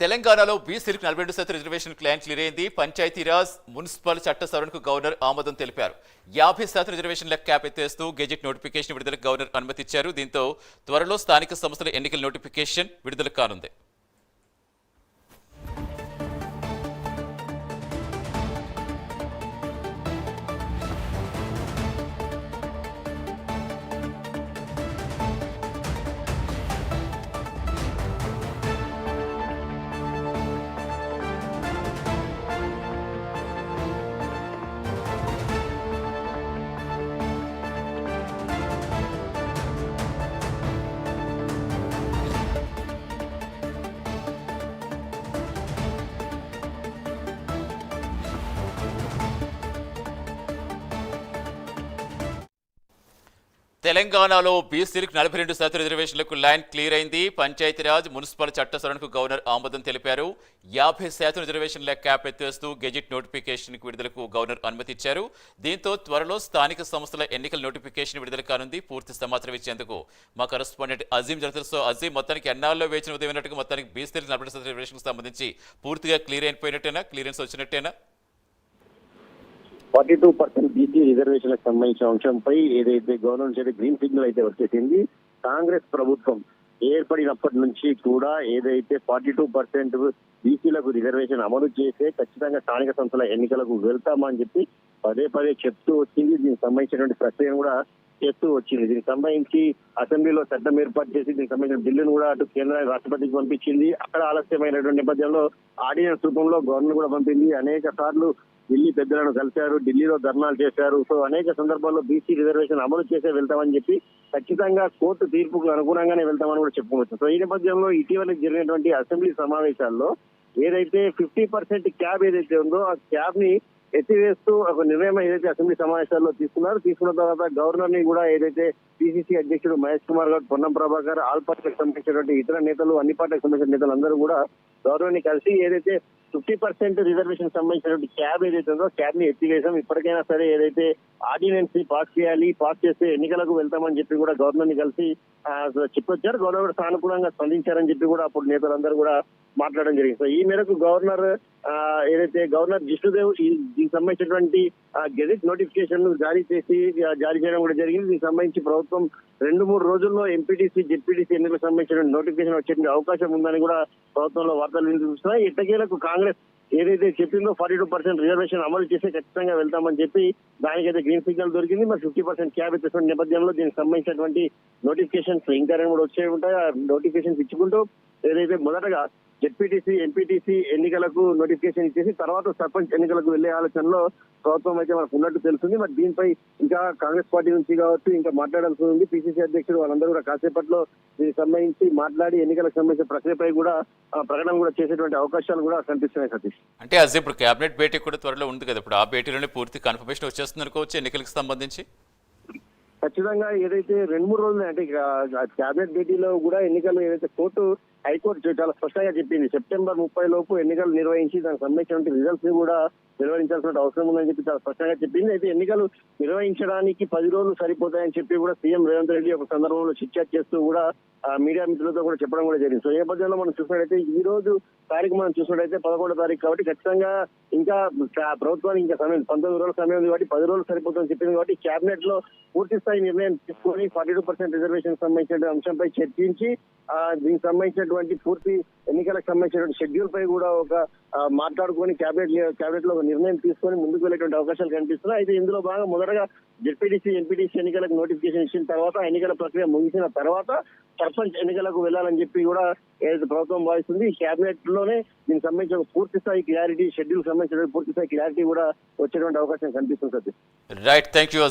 తెలంగాణలో బీసీలకు నలభై రెండు శాతం రిజర్వేషన్ క్లైమ్ క్లియర్ అయింది. పంచాయతీరాజ్ మున్సిపల్ చట్ట సవరణకు గవర్నర్ ఆమోదం తెలిపారు. యాభై శాతం రిజర్వేషన్ల క్యాప్ ఎత్తేస్తూ గెజెట్ నోటిఫికేషన్ విడుదలకు గవర్నర్ అనుమతిచ్చారు. దీంతో త్వరలో స్థానిక సంస్థల ఎన్నికల నోటిఫికేషన్ విడుదల కానుంది. తెలంగాణలో బీసీలకు నలభై రెండు శాతం రిజర్వేషన్లకు లైన్ క్లియర్ అయింది. పంచాయతీరాజ్ మున్సిపల్ చట్ట సవరణకు గవర్నర్ ఆమోదం తెలిపారు. యాభై శాతం రిజర్వేషన్ల క్యాప్ ఎత్తేస్తూ గెజిట్ నోటిఫికేషన్ విడుదలకు గవర్నర్ అనుమతిచ్చారు దీంతో త్వరలో స్థానిక సంస్థల ఎన్నికల నోటిఫికేషన్ విడుదల కానుంది. పూర్తి సమాచారం ఇచ్చేందుకు మా కరస్పాండెంట్ అజీం జనతలతో అజీం మొత్తానికి ఎన్నాళ్ళలో వేచిన ఉదయం మొత్తానికి బీసీలకు నలభై శాతం రిజర్వేషన్కు సంబంధించి పూర్తిగా క్లియర్ అయిపోయినట్టేనా? క్లియరెన్స్ వచ్చినట్టేనా? ఫార్టీ టూ పర్సెంట్ బీసీ రిజర్వేషన్లకు సంబంధించిన అంశంపై ఏదైతే గవర్నమెంట్ అయితే గ్రీన్ సిగ్నల్ అయితే వచ్చేసింది కాంగ్రెస్ ప్రభుత్వం ఏర్పడినప్పటి నుంచి కూడా ఏదైతే ఫార్టీ టూ పర్సెంట్ బీసీలకు రిజర్వేషన్ అమలు చేస్తే ఖచ్చితంగా స్థానిక సంస్థల ఎన్నికలకు వెళ్తామని చెప్పి పదే పదే చెప్తూ వచ్చింది. దీనికి సంబంధించినటువంటి ప్రక్రియను కూడా చేస్తూ వచ్చింది. దీనికి సంబంధించి అసెంబ్లీలో చట్టం ఏర్పాటు చేసి దీనికి సంబంధించిన బిల్లును కూడా అటు కేంద్ర రాష్ట్రపతికి పంపించింది. అక్కడ ఆలస్యమైనటువంటి నేపథ్యంలో ఆర్డినెన్స్ రూపంలో గవర్నర్ కూడా పంపింది. అనేక సార్లు ఢిల్లీ పెద్దలను కలిశారు ఢిల్లీలో ధర్నాలు చేశారు. సో అనేక సందర్భాల్లో బీసీ రిజర్వేషన్ అమలు చేసే వెళ్తామని చెప్పి ఖచ్చితంగా కోర్టు తీర్పుకు అనుగుణంగానే వెళ్తామని కూడా చెప్పుకోవచ్చు. సో ఈ నేపథ్యంలో ఇటీవల జరిగినటువంటి అసెంబ్లీ సమావేశాల్లో ఏదైతే ఫిఫ్టీ పర్సెంట్ క్యాబ్ ఏదైతే ఉందో ఆ క్యాబ్ని ఎత్తివేస్తూ ఒక నిర్ణయం ఏదైతే అసెంబ్లీ సమావేశాల్లో తీసుకున్నారు తీసుకున్న తర్వాత గవర్నర్ని కూడా ఏదైతే పిసిసి అధ్యక్షుడు మహేష్ కుమార్ గారు పొన్నం ప్రభాకర్ ఆల్ పార్టీలకు సంబంధించినటువంటి ఇతర నేతలు అన్ని పార్టీలకు సంబంధించిన నేతలు అందరూ కూడా గవర్నర్ని కలిసి ఏదైతే ఫిఫ్టీ పర్సెంట్ రిజర్వేషన్ సంబంధించినటువంటి క్యాబ్ ఏదైతే ఉందో క్యాబ్ని ఎత్తివేశాం. ఇప్పటికైనా సరే ఏదైతే ఆర్డినెన్స్ని పాస్ చేయాలి పాస్ చేస్తే ఎన్నికలకు వెళ్తామని చెప్పి కూడా గవర్నర్ని కలిసి చెప్పొచ్చారు. గవర్నర్ సానుకూలంగా స్పందించారని చెప్పి కూడా అప్పుడు నేతలందరూ కూడా మాట్లాడడం జరిగింది. సో ఈ మేరకు గవర్నర్ ఏదైతే గవర్నర్ జిష్ణుదేవ్ దీనికి సంబంధించినటువంటి గెజెట్ నోటిఫికేషన్ జారీ చేసి జారీ చేయడం కూడా జరిగింది. దీనికి సంబంధించి ప్రభుత్వం రెండు మూడు రోజుల్లో ఎంపీటీసీ జెడ్పీటీసీ ఎన్నికలకు సంబంధించిన నోటిఫికేషన్ వచ్చే అవకాశం ఉందని కూడా ప్రభుత్వంలో వార్తలు వినిపిస్తున్నాయి. ఇట్టకేలకు కాంగ్రెస్ ఏదైతే చెప్పిందో ఫార్టీ టూ పర్సెంట్ రిజర్వేషన్ అమలు చేస్తే ఖచ్చితంగా వెళ్తామని చెప్పి దానికైతే గ్రీన్ సిగ్నల్ దొరికింది. మరి ఫిఫ్టీ పర్సెంట్ క్యాబ్ ఇచ్చేటువంటి నేపథ్యంలో దీనికి సంబంధించినటువంటి నోటిఫికేషన్స్ ఇంకా రెండు మూడు వచ్చే ఉంటాయి. ఆ నోటిఫికేషన్స్ ఇచ్చుకుంటూ ఏదైతే మొదటగా జెడ్పీటీసీ ఎంపీటీసీ ఎన్నికలకు నోటిఫికేషన్ ఇచ్చేసి తర్వాత సర్పంచ్ ఎన్నికలకు వెళ్ళే ఆలోచనలో ప్రభుత్వం అయితే మనకు ఉన్నట్టు తెలుస్తుంది. మరి దీనిపై ఇంకా కాంగ్రెస్ పార్టీ నుంచి కావచ్చు ఇంకా మాట్లాడాల్సి ఉంది. పిసిసి అధ్యక్షుడు వాళ్ళందరూ కూడా కాసేపట్లో దీనికి సంబంధించి మాట్లాడి ఎన్నికలకు సంబంధించిన ప్రక్రియపై కూడా ప్రకటన కూడా చేసేటువంటి అవకాశాలు కూడా కనిపిస్తున్నాయి సతీష్. అంటే అజీ ఇప్పుడు కేబినెట్ భేటీ కూడా త్వరలో ఉంది కదా. ఇప్పుడు ఆ భేటీలోనే పూర్తి కన్ఫర్మేషన్ వచ్చేస్తుంది అనుకోవచ్చు ఎన్నికలకు సంబంధించి? ఖచ్చితంగా ఏదైతే రెండు మూడు రోజులు అంటే క్యాబినెట్ భేటీలో కూడా ఎన్నికలు ఏదైతే కోర్టు హైకోర్టు చాలా స్పష్టంగా చెప్పింది. సెప్టెంబర్ ముప్పై లోపు ఎన్నికలు నిర్వహించి దానికి సంబంధించిన రిజల్ట్స్ని కూడా నిర్వహించాల్సిన అవసరం ఉందని చెప్పి చాలా స్పష్టంగా చెప్పింది. అయితే ఎన్నికలు నిర్వహించడానికి పది రోజులు సరిపోతాయని చెప్పి కూడా సీఎం రేవంత్ రెడ్డి ఒక సందర్భంలో చిట్చాట్ చేస్తూ కూడా మీడియా మిత్రులతో కూడా చెప్పడం కూడా జరిగింది. సో ఈ నేపథ్యంలో మనం చూసినట్టయితే ఈ రోజు తారీఖు మనం చూసినట్టయితే పదకొండో తారీఖు కాబట్టి ఖచ్చితంగా ఇంకా ప్రభుత్వానికి ఇంకా సమయం పంతొమ్మిది రోజుల సమయం ఉంది కాబట్టి పది రోజులు సరిపోతుందని చెప్పింది కాబట్టి కేబినెట్లో పూర్తి స్థాయి నిర్ణయం తీసుకొని ఫార్టీ టూ పర్సెంట్ రిజర్వేషన్ సంబంధించిన అంశంపై చర్చించి దీనికి సంబంధించినటువంటి పూర్తి ఎన్నికలకు సంబంధించినటువంటి షెడ్యూల్ పై కూడా ఒక మాట్లాడుకొని క్యాబినెట్ క్యాబినెట్లో ఒక నిర్ణయం తీసుకొని ముందుకు వెళ్ళేటువంటి అవకాశాలు కనిపిస్తున్నాయి. అయితే ఇందులో భాగంగా మొదటగా జెడ్పీటీసీ ఎంపీటీసీ ఎన్నికలకు నోటిఫికేషన్ ఇచ్చిన తర్వాత ఎన్నికల ప్రక్రియ ముగిసిన తర్వాత సర్పంచ్ ఎన్నికలకు వెళ్ళాలని చెప్పి కూడా ఏదైతే ప్రభుత్వం భావిస్తుంది క్యాబినెట్లోనే దీనికి సంబంధించిన పూర్తి స్థాయి క్లారిటీ షెడ్యూల్ సంబంధించిన పూర్తి స్థాయి క్లారిటీ కూడా వచ్చేటువంటి అవకాశం కనిపిస్తుంది సతీష్. Right thank you